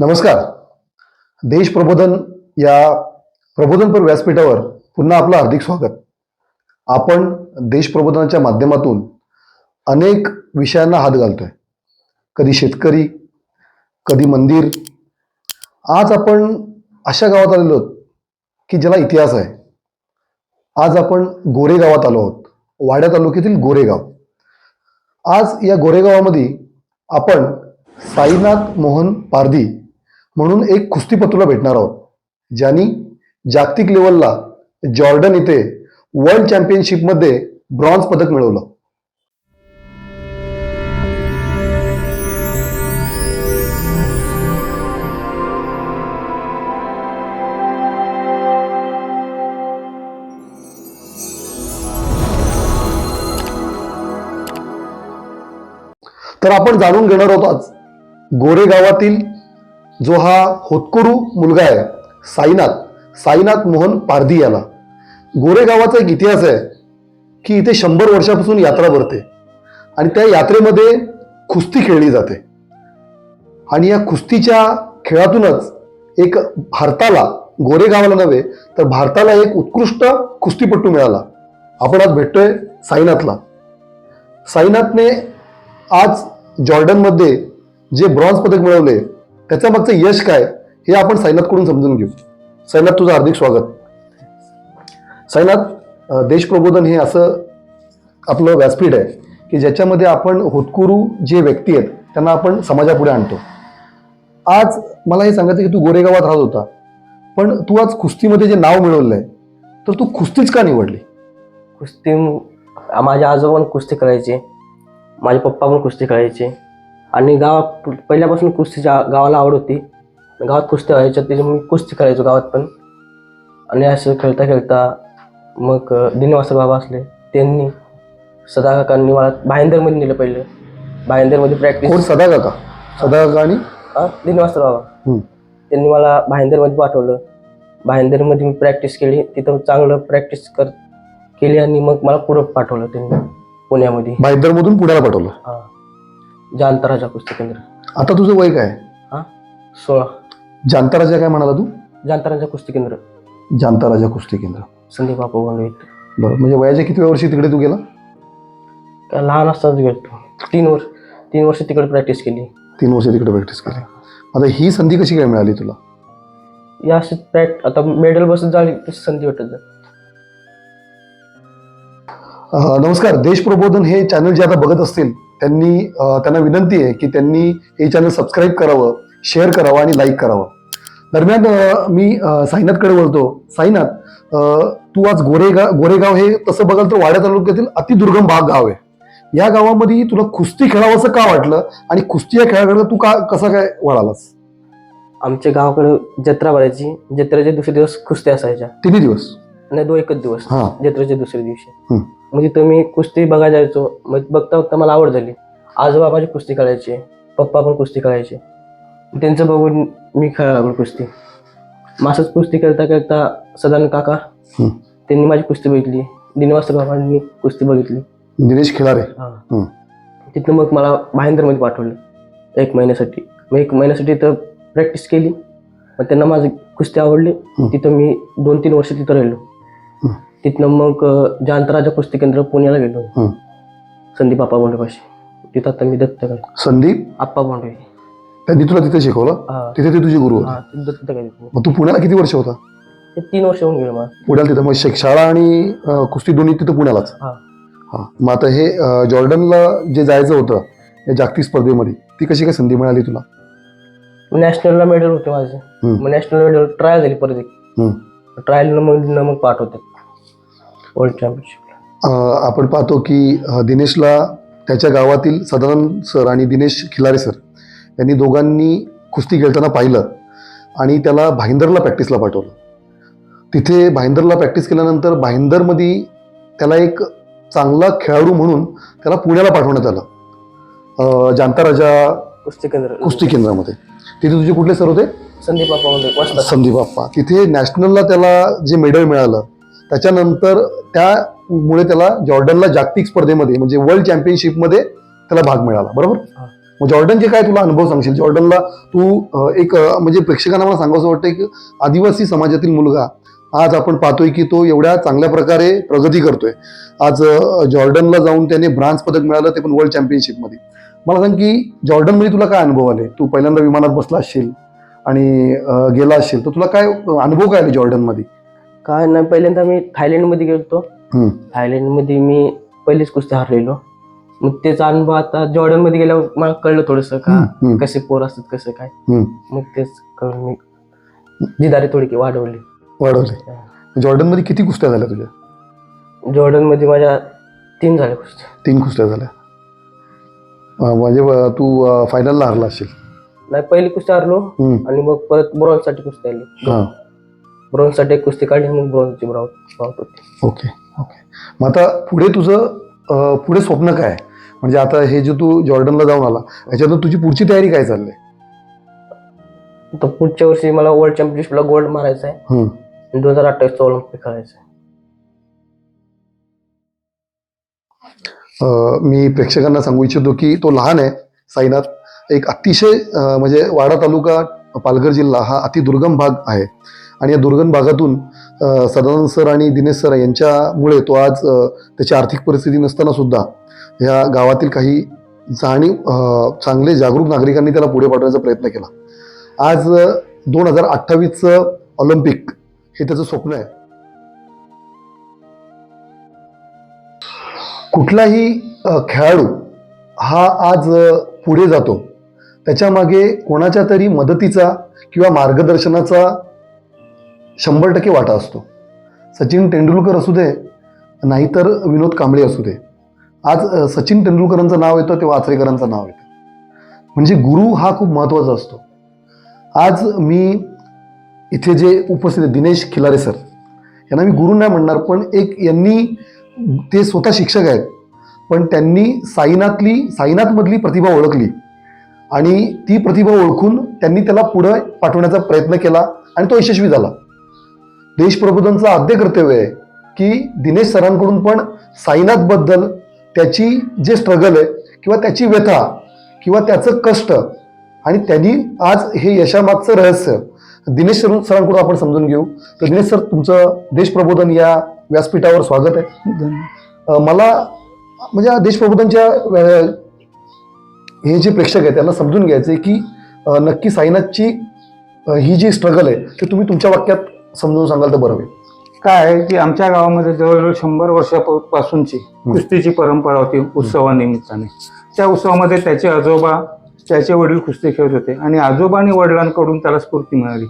नमस्कार. देश प्रबोधन या प्रबोधनपर व्यासपीठावर पुन्हा आपलं हार्दिक स्वागत. आपण देश प्रबोधनाच्या माध्यमातून अनेक विषयांना हात घालतोय. कधी शेतकरी कधी मंदिर. आज आपण अशा गावात आलेलो आहोत की ज्याला इतिहास आहे. आज आपण गोरेगावात आलो आहोत. वाड्या तालुक्यातील गोरेगाव आज या गोरेगावामध्ये आपण साईनाथ मोहन पारधी म्हणून एक कुस्तीपटूला भेटणार आहोत ज्यांनी जागतिक लेवलला जॉर्डन इथे वर्ल्ड चॅम्पियनशिपमध्ये ब्रॉन्झ पदक मिळवलं. तर आपण जाणून घेणार आहोत आज गोरेगावातील जो हा होतकुरू मुलगा आहे साईनाथ साईनाथ मोहन पारधी याला. गोरेगावाचा एक इतिहास आहे की इथे शंभर वर्षापासून यात्रा भरते आणि त्या यात्रेमध्ये कुस्ती खेळली जाते. आणि या कुस्तीच्या खेळातूनच एक भारताला गोरेगावाला नव्हे तर भारताला एक उत्कृष्ट कुस्तीपट्टू मिळाला. आपण आज भेटतोय साईनाथला. साईनाथने आज जॉर्डनमध्ये जे ब्रॉन्झ पदक मिळवले त्याच्या मागचं यश काय हे आपण साईनाथकडून समजून घेऊ. साईनाथ तुझं हार्दिक स्वागत. साईनाथ देश प्रबोधन हे असं आपलं व्यासपीठ आहे की ज्याच्यामध्ये आपण होतकुरू जे व्यक्ती आहेत त्यांना आपण समाजापुढे आणतो. आज मला हे सांगायचं की तू गोरेगावात राहत होता पण तू आज कुस्तीमध्ये जे नाव मिळवलं आहे तर तू कुस्तीच का निवडली? कुस्ती माझ्या आजोबा पण कुस्ती करायचे माझे पप्पा पण कुस्ती करायचे आणि गावात पहिल्यापासून कुस्तीच्या गावाला आवड होती. गावात कुस्ती व्हायच्या त्याच्यामुळे मी कुस्ती करायचो गावात पण. आणि असं खेळता खेळता मग अं, दिनवासर बाबा असले त्यांनी सदा काकांनी मला भाईंदरमध्ये नेलं पहिलं. भाईंदरमध्ये कोण? प्रॅक्टिस सदा काका? सदा काका आणि? दिनवासर बाबा. त्यांनी मला भाईंदरमध्ये पाठवलं. भाईंदरमध्ये मी प्रॅक्टिस केली तिथं चांगलं प्रॅक्टिस कर केली आणि मग मला पुढं पाठवलं त्यांनी पुण्यामध्ये. भाईदरमधून पुण्याला पाठवलं? जांतराजा कुस्ती केंद्र. आता तुझं वय काय? हा? सोळा. जांताराजा काय म्हणाला तू? जांतराजा कुस्ती केंद्र. जांताराजा कुस्ती केंद्र. संदीप बापू गोंडवे बरं म्हणजे वयाच्या किती वर्षी तिकडे तू गेला? लहान असतानाच गेलो तीन वर्ष तीन वर्ष तिकडे प्रॅक्टिस केली. तीन वर्ष तिकडे प्रॅक्टिस केली. आता ही संधी कशी काय मिळाली तुला? या अशी प्रॅक्ट आता मेडल बसत झाली तशी संधी भेटत जा अं, नमस्कार. देश प्रबोधन हे चॅनल जे आता बघत असतील त्यांनी त्यांना विनंती आहे की त्यांनी हे चॅनल सबस्क्राईब करावं शेअर करावं आणि लाईक करावं. दरम्यान मी साईनाथकडे बोलतो साईनाथ तू आज गोरेगाव गोरेगाव हे तसं बघाल तर वाड्या तालुक्यातील अतिदुर्गम भाग गाव आहे. या गावामध्ये तुला कुस्ती खेळावंसं का वाटलं? आणि कुस्ती या खेळाकडे तू का कसा काय वळालास? आमच्या गावाकडे जत्रा भरायची. जत्रेचे दुसरे दिवस कुस्ती असायच्या. तिन्ही दिवस? आणि दो एकच दिवस. जत्रेच्या दुसऱ्या दिवशी. मग तिथं मी कुस्ती बघायला जायचो मग बघता बघता मला आवड झाली. आजोबा माझी कुस्ती करायचे पप्पा पण कुस्ती करायचे. त्यांचं बघून मी खेळायला लागलो कुस्ती. मग असंच कुस्ती करता करता सदानंद काका. त्यांनी माझी कुस्ती बघितली. दिनवास बाबांनी कुस्ती बघितली. दिनेश खिलारे हम्म. तिथनं मग मला भाईंदरमध्ये पाठवलं एक महिन्यासाठी. मग एक महिन्यासाठी तर प्रॅक्टिस केली. मग त्यांना माझी कुस्ती आवडली. तिथं मी दोन तीन वर्ष तिथं राहिलो. तिथनं मग अं, जांतराजा कुस्ती केंद्र पुण्याला गेलो. संदीप आप्पा बोंडेपाशी तिथं आता मी दत्तक आहे संदीप? आप्पा बोंडे त्यांनी तुला तिथे शिकवलं? तिथे ते तुझे गुरु होते. हा, ते दत्तक आहे तिथं. मग तू पुण्याला किती वर्ष होता? ते तीन वर्ष होऊन गेलो मला. पुण्याला तिथं मग शिक- शाळा आणि अं, कुस्ती दोन्ही तिथं पुण्यालाच? हा. हा. मग आता हे अं, जॉर्डनला जे जायचं होतं या जागतिक स्पर्धेमध्ये ती कशी काय संधी मिळाली तुला? नॅशनलला मेडल होते माझे. हम्म. मग नॅशनल मेडल ट्रायल झाली परत एक. हम्म. ट्रायल मग मग पाठवतात वर्ल्ड चॅम्पियनशिप आपण पाहतो की दिनेशला त्याच्या गावातील सदानंद सर आणि दिनेश खिलारे सर यांनी दोघांनी कुस्ती खेळताना पाहिलं आणि त्याला भाईंदरला प्रॅक्टिसला पाठवलं. तिथे भाईंदरला प्रॅक्टिस केल्यानंतर भाईंदरमध्ये त्याला एक चांगला खेळाडू म्हणून त्याला पुण्याला पाठवण्यात आलं. अं, जांताराजा कुस्ती केंद्र. कुस्ती केंद्रामध्ये. तिथे तुझे कुठले सर होते? संदीप वाजता. संदीप आप्पा तिथे नॅशनलला त्याला जे मेडल मिळालं त्याच्यानंतर त्यामुळे त्याला जॉर्डनला जागतिक स्पर्धेमध्ये म्हणजे वर्ल्ड चॅम्पियनशिपमध्ये त्याला भाग मिळाला. बरोबर. मग जॉर्डनचे काय तुला अनुभव सांगशील? जॉर्डनला तू एक म्हणजे प्रेक्षकांना मला सांगावं वाटतं की आदिवासी समाजातील मुलगा आज आपण पाहतोय की तो एवढ्या चांगल्या प्रकारे प्रगती करतोय. आज जॉर्डनला जाऊन त्याने ब्रांज पदक मिळालं ते पण वर्ल्ड चॅम्पियनशिपमध्ये मला सांग की जॉर्डनमध्ये तुला काय अनुभव आले? तू पहिल्यांदा विमानात बसला असशील आणि गेला असशील तर तुला काय अनुभव काय आले जॉर्डनमध्ये? काय नाही पहिल्यांदा मी थायलंडमध्ये गेलो हम्म. थायलंडमध्ये मी पहिलीच कुस्ती हरलेलो. मग त्याचा अनुभव आता जॉर्डनमध्ये गेल्यावर मला कळलं थोडंसं का हम्म. कसे पोर असतात कसं काय. हम्म. मग तेच करून मी जिदारी थोडी की वाढवली. वाढवले जॉर्डनमध्ये किती कुस्त्या झाल्या तुझ्या? जॉर्डनमध्ये माझ्या तीन झाल्या कुस्त्या. तीन कुस्त्या झाल्या. अं, म्हणजे अं, तू फायनलला हरला असशील नाही पहिली कुस्ती हरलो हम्म. आणि मग परत ब्रॉन्झसाठी कुस्ती आली. हा. ब्रॉन्झसाठी कुस्ती काढली मग ब्रॉन्झची होती ओके ओके मग आता पुढे तुझं अं, पुढे स्वप्न काय आहे? म्हणजे आता हे जे तू जॉर्डनला जाऊन आला ह्याच्यातून तुझी पुढची तयारी काय चालली? तर पुढच्या वर्षी मला वर्ल्ड चॅम्पियनशिपला गोल्ड मारायचा आहे हम्म. आणि दोन हजार अठ्ठावीसचा ऑलिम्पिक खेळायचं आहे अं, मी प्रेक्षकांना सांगू इच्छितो की तो लहान आहे साईनाथ एक अतिशय अं, म्हणजे वाडा तालुका पालघर जिल्हा हा अतिदुर्गम भाग आहे आणि या दुर्गम भागातून सदानंद सर आणि दिनेश सर यांच्यामुळे तो आज त्याची आर्थिक परिस्थिती नसताना सुद्धा ह्या गावातील काही जाणीव चांगले जागरूक नागरिकांनी त्याला पुढे पाठवण्याचा प्रयत्न केला. आज दोन हजार अठ्ठावीसचं ऑलिम्पिक हे त्याचं स्वप्न आहे. कुठलाही खेळाडू हा आज पुढे जातो. त्याच्यामागे कोणाच्या तरी मदतीचा किंवा मार्गदर्शनाचा शंभर टक्के वाटा असतो. सचिन तेंडुलकर असू दे नाहीतर विनोद कांबळे असू दे. आज सचिन तेंडुलकरांचं नाव येतं तेव्हा आचरेकरांचं नाव येतं. म्हणजे गुरु हा खूप महत्त्वाचा असतो. आज मी इथे जे उपस्थित दिनेश खिलारे सर यांना मी गुरु नाही म्हणणार पण एक यांनी ते स्वतः शिक्षक आहेत. पण त्यांनी साईनाथली साईनाथमधली प्रतिभा ओळखली. आणि ती प्रतिभा ओळखून त्यांनी त्याला पुढे पाठवण्याचा प्रयत्न केला आणि तो यशस्वी झाला. देशप्रबोधनचं आद्य कर्तव्य आहे की दिनेश सरांकडून पण साईनाथबद्दल त्याची जे स्ट्रगल आहे किंवा त्याची व्यथा किंवा त्याचं कष्ट आणि त्यांनी आज हे यशामागचं रहस्य दिनेश सर सरांकडून आपण समजून घेऊ. तर दिनेश सर तुमचं देशप्रबोधन या व्यासपीठावर स्वागत आहे. मला म्हणजे देशप्रबोधनच्या हे जे प्रेक्षक आहेत त्यांना समजून घ्यायचं आहे की नक्की साईनाथची ही जी स्ट्रगल आहे ते तुम्ही तुमच्या वाक्यात समजून सांगाल तर बरं होईल. काय आहे की आमच्या गावामध्ये जवळजवळ शंभर वर्षापासूनची कुस्तीची परंपरा होती उत्सवानिमित्ताने. त्या उत्सवामध्ये त्याचे आजोबा त्याचे वडील कुस्ती खेळत होते आणि आजोबा आणि वडिलांकडून त्याला स्फूर्ती मिळाली.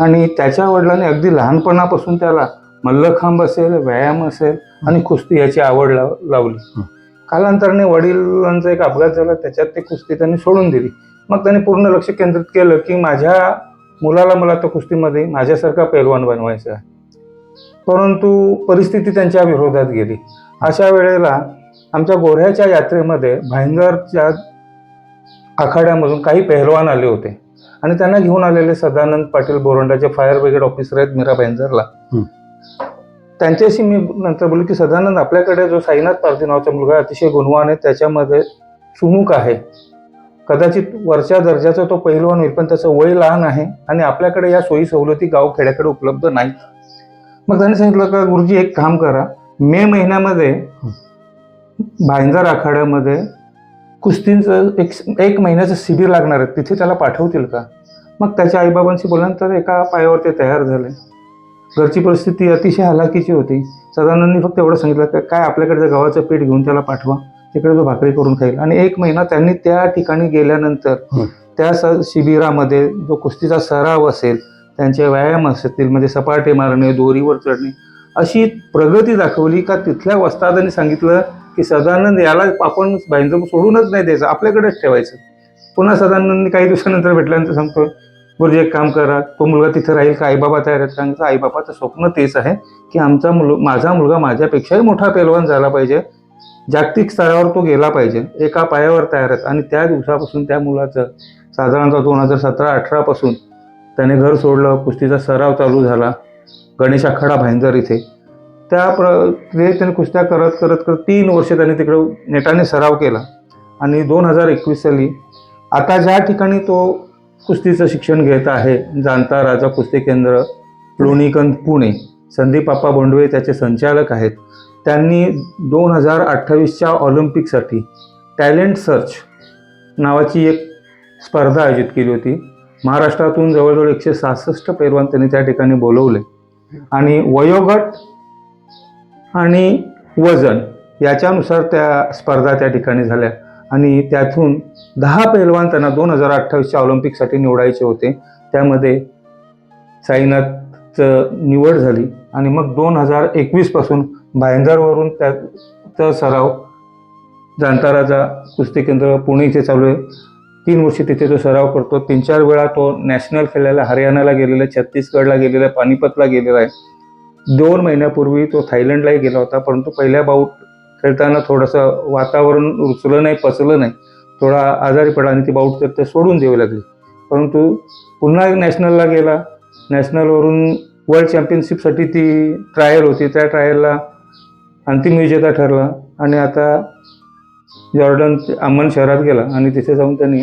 आणि त्याच्या वडिलांनी अगदी लहानपणापासून त्याला मल्लखांब असेल व्यायाम असेल आणि कुस्ती याची आवड लाव लावली. कालांतराने वडिलांचा एक अपघात झाला त्याच्यात ते कुस्ती त्यांनी सोडून दिली. मग त्यांनी पूर्ण लक्ष केंद्रित केलं की माझ्या मुलाला मला त्या कुस्तीमध्ये माझ्यासारखा पैलवान बनवायचा आहे. परंतु परिस्थिती त्यांच्या विरोधात गेली. अशा वेळेला आमच्या गोऱ्ह्याच्या यात्रेमध्ये भाईंदरच्या आखाड्यामधून काही पेहलवान आले होते. आणि त्यांना घेऊन आलेले सदानंद पाटील बोरंडाचे फायर ब्रिगेड ऑफिसर आहेत मीरा भाईंदरला. त्यांच्याशी मी नंतर बोललो की सदानंद आपल्याकडे जो साईनाथ पारधी नावाचा मुलगा अतिशय गुणवान आहे त्याच्यामध्ये चुणूक आहे. कदाचित वरच्या दर्जाचा तो पहिलवान होईल पण त्याचं वय लहान आहे आणि आपल्याकडे या सोयी सवलती गाव खेड्याकडे उपलब्ध नाहीत. मग त्यांनी सांगितलं का गुरुजी एक काम करा. मे महिन्यामध्ये भाईंदर आखाड्यामध्ये कुस्तींचं एक एक महिन्याचं शिबिर लागणार आहे. तिथे त्याला पाठवतील का? मग त्याच्या आईबाबांशी बोलल्यानंतर एका पायावर ते तयार झाले. घरची परिस्थिती अतिशय हलाखीची होती. सदानंदनी फक्त एवढं सांगितलं का काय आपल्याकडे गावाचं पीठ घेऊन त्याला पाठवा. तिकडे तो भाकरी करून खाईल. आणि एक महिना त्यांनी त्या ठिकाणी गेल्यानंतर. त्या स शिबिरामध्ये जो कुस्तीचा सराव असेल त्यांचे व्यायाम असतील म्हणजे सपाटे मारणे दोरीवर चढणे अशी प्रगती दाखवली का तिथल्या वस्तादांनी सांगितलं की सदानंद याला आपण भाईंदर सोडूनच नाही द्यायचं आपल्याकडेच ठेवायचं. पुन्हा सदानंदनी काही दिवसानंतर भेटल्यानंतर सांगतोय गुरुजी एक काम करा तो मुलगा तिथे राहील का? आईबाबा तयार आहेत. सांगितलं आईबाबाचं स्वप्न तेच आहे की आमचा मुल माझा मुलगा माझ्यापेक्षाही मोठा पैलवान झाला पाहिजे जागतिक स्तरावर तो गेला पाहिजे. एका पायावर तयार आहेत. आणि त्या दिवसापासून त्या मुलाचं साधारणतः दोन हजार सतरा अठरापासून त्याने घर सोडलं. कुस्तीचा सराव चालू झाला. गणेश आखाडा भाईंदर इथे. त्या प्र ते त्याने कुस्त्या करत करत करत तीन वर्ष त्याने तिकडं नेटाने सराव केला. आणि दोन हजार एकवीस साली आता ज्या ठिकाणी तो कुस्तीचं शिक्षण घेत आहे जाणता राजा कुस्ती केंद्र लोणीकंद पुणे संदीप आप्पा बोंडवे त्याचे संचालक आहेत. त्यांनी दोन हजार अठ्ठावीसच्या ऑलिम्पिकसाठी टॅलेंट सर्च नावाची एक स्पर्धा आयोजित केली होती. महाराष्ट्रातून जवळजवळ एकशे सहासष्ट पैलवान त्यांनी त्या ठिकाणी बोलवले. आणि वयोगट आणि वजन याच्यानुसार त्या स्पर्धा त्या ठिकाणी झाल्या. आणि त्यातून दहा पैलवान त्यांना दोन हजार अठ्ठावीसच्या ऑलिम्पिकसाठी निवडायचे होते. त्यामध्ये साईनाथचं निवड झाली आणि मग दोन हजार एकवीसपासून भायंदरवरून त्याचा सराव जाणताराचा कुस्ती केंद्र पुणे इथे चालू आहे. तीन वर्षी तिथे तो सराव करतो. तीन चार वेळा तो नॅशनल खेळायला हरियाणाला गेलेला आहे छत्तीसगडला गेलेला आहे पानिपतला गेलेला आहे. दोन महिन्यापूर्वी तो थायलंडलाही गेला होता परंतु पहिल्या बाऊट खेळताना थोडंसं वातावरण रुचलं नाही पचलं नाही. थोडा आजारी पडला आणि ती बाऊट तर ते सोडून देऊ लागली. परंतु पुन्हा एक नॅशनलला गेला. नॅशनलवरून वर्ल्ड चॅम्पियनशिपसाठी ती ट्रायल होती. त्या ट्रायलला अंतिम विजेता ठरला आणि आता जॉर्डन अमन शहरात गेला आणि तिथे जाऊन त्यांनी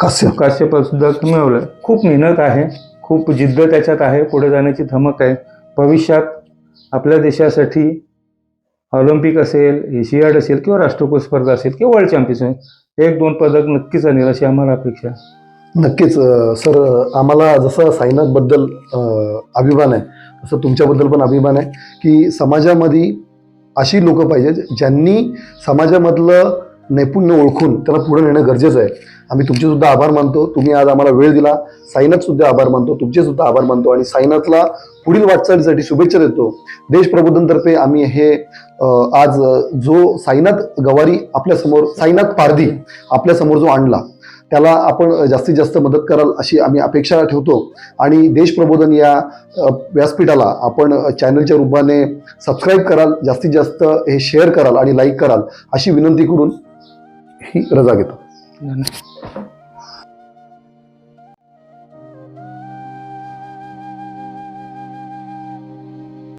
कास्य कास्य पदक मिळवलं खूप मेहनत आहे खूप जिद्द त्याच्यात आहे पुढे जाण्याची धमक आहे. भविष्यात आपल्या देशासाठी ऑलिम्पिक असेल एशियाड असेल किंवा राष्ट्रकुल स्पर्धा असेल किंवा वर्ल्ड चॅम्पियनशिप एक दोन पदक नक्कीच आणेल अशी आम्हाला अपेक्षा नक्कीच सर आम्हाला जसं साईनाथबद्दल अभिमान आहे असं तुमच्याबद्दल पण अभिमान आहे की समाजामध्ये अशी लोकं पाहिजेत ज्यांनी समाजामधलं नैपुण्य ओळखून त्याला पुढे नेणं गरजेचं आहे. आम्ही तुमचेसुद्धा आभार मानतो. तुम्ही आज आम्हाला वेळ दिला. साईनाथसुद्धा आभार मानतो. तुमचेसुद्धा आभार मानतो. आणि साईनाथला पुढील वाटचालीसाठी शुभेच्छा देतो. देश प्रबोधनतर्फे आम्ही हे आज जो साईनाथ गवारी आपल्यासमोर साईनाथ पारधी आपल्यासमोर जो आणला त्याला आपण जास्तीत जास्त मदत कराल अशी आम्ही अपेक्षा ठेवतो. आणि देश प्रबोधन या व्यासपीठाला आपण चॅनलच्या रूपाने सबस्क्राईब कराल जास्तीत जास्त हे शेअर कराल आणि लाईक कराल अशी विनंती करून ही रजा घेतो. धन्यवाद.